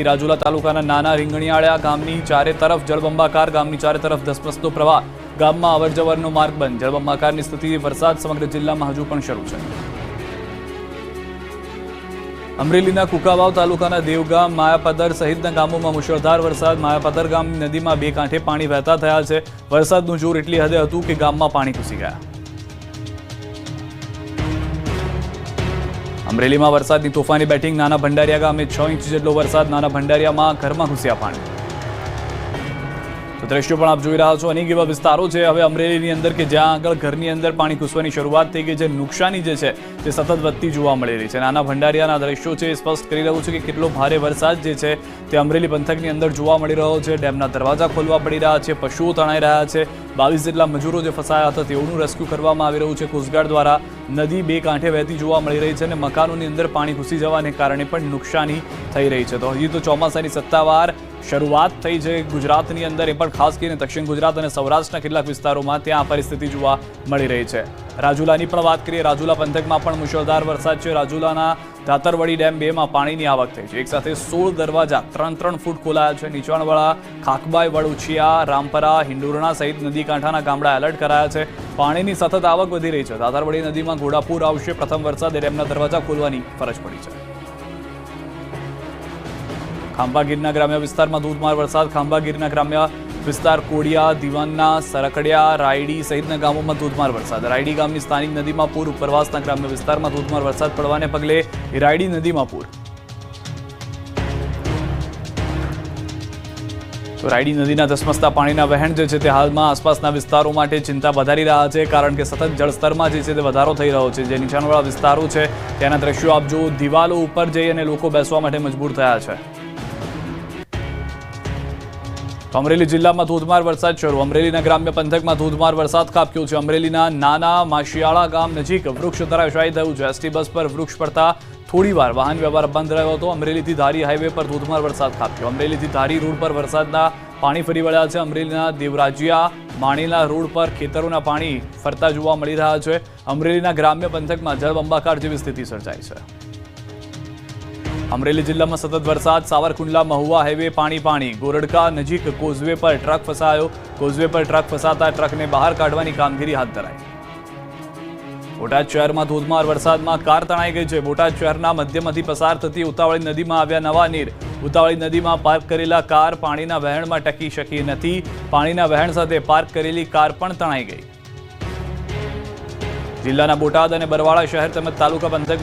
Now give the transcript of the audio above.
અમરેલી રાજુલા તાલુકાના નાના રીંગણીયાળા ગામની ચારે તરફ જળબંબાકાર, ગામની ચારે તરફ ધસમસતો પ્રવાહ. ગામમાં અવરજવરનો માર્ગ બંધ. જળબંબાકારની સ્થિતિ વરસાદ સમગ્ર જિલ્લામાં હજુ પણ શરૂ છે. અમરેલીના કુકાવાવ તાલુકાના દેવગામ, માયાપદર સહિતના ગામોમાં મુશળધાર વરસાદ. માયાપદર ગામની નદીમાં બે કાંઠે પાણી વહેતા થયા છે. વરસાદનું જોર એટલી હદે હતું કે ગામમાં પાણી ઘૂસી ગયા. અમરેલીમાં વરસાદની તોફાની બેટિંગ નાના ભંડારિયા ગામે છ ઇંચ જેટલો વરસાદ નાના ભંડારિયામાં ઘરમાં ઘૂસ્યા પાણી. તો દ્રશ્યો પણ આપ જોઈ રહ્યા છો અનેક એવા વિસ્તારો છે. હવે અમરેલીની અંદર કે જ્યાં આગળ ઘરની અંદર પાણી ઘૂસવાની શરૂઆત થઈ ગઈ છે. નુકસાની જે છે તે સતત વધતી જોવા મળી રહી છે. નાના ભંડારિયાના દ્રશ્યો છે સ્પષ્ટ કરી રહ્યું છે કે કેટલો ભારે વરસાદ જે છે તે અમરેલી પંથકની અંદર જોવા મળી રહ્યો છે. ડેમના દરવાજા ખોલવા પડી રહ્યા છે. પશુઓ તણાઈ રહ્યા છે. બાવીસ જેટલા મજૂરો જે ફસાયા હતા તેઓનું રેસ્ક્યુ કરવામાં આવી રહ્યું છે. કોસ્ટગાર્ડ દ્વારા નદી બે કાંઠે વહેતી જોવા મળી રહી છે અને મકાનોની અંદર પાણી ઘૂસી જવાને કારણે પણ નુકસાની થઈ રહી છે. તો હજી તો ચોમાસાની સત્તાવાર શરૂઆત થઈ છે ગુજરાતની અંદર. એ પણ ખાસ કરીને દક્ષિણ ગુજરાત અને સૌરાષ્ટ્રના કેટલાક વિસ્તારોમાં ત્યાં પરિસ્થિતિ જોવા મળી રહી છે. રાજુલાની પણ વાત કરીએ, રાજુલા પંથકમાં પણ મુશળધાર વરસાદ છે. રાજુલાના ધાતરવડી ડેમ બેમાં પાણીની આવક થઈ છે. એક સાથે સોળ દરવાજા ત્રણ ત્રણ ફૂટ ખોલાયા છે. નીચાણવાળા ખાકબાઈ વડુચિયા રામપરા હિન્ડુરણા સહિત નદી કાંઠાના ગામડા એલર્ટ કરાયા છે. પાણીની સતત આવક વધી રહી છે. ધાતરવડી નદીમાં ઘોડાપુર આવશે. પ્રથમ વરસાદે ડેમના દરવાજા ખોલવાની ફરજ પડી છે. ખાંભાગીરના ગ્રામ્ય વિસ્તારમાં ધોધમાર વરસાદ. ખાંભાગીરના ગ્રામ્ય વિસ્તાર કોડિયા, દિવાનના સરકડિયા રાયડી સહિતના ગામોમાં ધોધમાર વરસાદ. રાયડી ગામની સ્થાનિક નદીમાં પૂર, ઉપરવાસના ગ્રામ્ય વિસ્તારમાં ધોધમાર વરસાદ પડવાને પગલે રાયડી નદીમાં પૂર. રાયડી નદીના ધસમસતા પાણીના વહેણ જે છે તે હાલમાં આસપાસના વિસ્તારો માટે ચિંતા વધારી રહ્યા છે, કારણ કે સતત જળસ્તરમાં જે છે તે વધારો થઈ રહ્યો છે. જે નીચાણવાળા વિસ્તારો છે, ત્યાંના દ્રશ્યો આપ જો દિવાલો ઉપર જઈ અને લોકો બેસવા માટે મજબૂર થયા છે. અમરેલી જિલ્લામાં ધોધમાર વરસાદ શરૂ. અમરેલીના ગ્રામ્ય પંથકમાં ધોધમાર વરસાદ ખાબક્યો છે. અમરેલીના નાના માશિયાળા ગામ નજીક વૃક્ષ ધરાશાયી થયું. છે એસટી બસ પર વૃક્ષ પડતા થોડીવાર વાહન વ્યવહાર બંધ રહ્યો હતો. અમરેલીથી ધારી હાઈવે પર ધોધમાર વરસાદ ખાબક્યો. અમરેલીથી ધારી રોડ પર વરસાદના પાણી ફરી વળ્યા છે. અમરેલીના દેવરાજિયા માણીલા રોડ પર ખેતરોના પાણી ફરતા જોવા મળી રહ્યા છે. અમરેલીના ગ્રામ્ય પંથકમાં જળબંબાકાર જેવી સ્થિતિ સર્જાઈ છે. અમરેલી જિલ્લામાં સતત વરસાદ, સાવરકુંડલા, મહુવા હાઈવે, પાણી પાણી. ગોરડકા નજીક કોઝવે પર ટ્રક ફસાયો. કોઝવે પર ટ્રક ફસાતા ટ્રકને બહાર કાઢવાની કામગીરી હાથ ધરાઈ. બોટાદ શહેરમાં ધોધમાર વરસાદમાં કાર તણાઈ ગઈ છે. બોટાદ શહેરના મધ્યમાંથી પસાર થતી ઉતાવળી નદીમાં આવ્યા નવા નીર. ઉતાવળી નદીમાં પાર્ક કરેલા કાર પાણીના વહેણમાં ટકી શકી નથી. પાણીના વહેણ સાથે પાર્ક કરેલી કાર પણ તણાઈ ગઈ. જિલ્લાના બોટાદ અને બરવાળા શહેર તેમજ તાલુકા પંથકમાં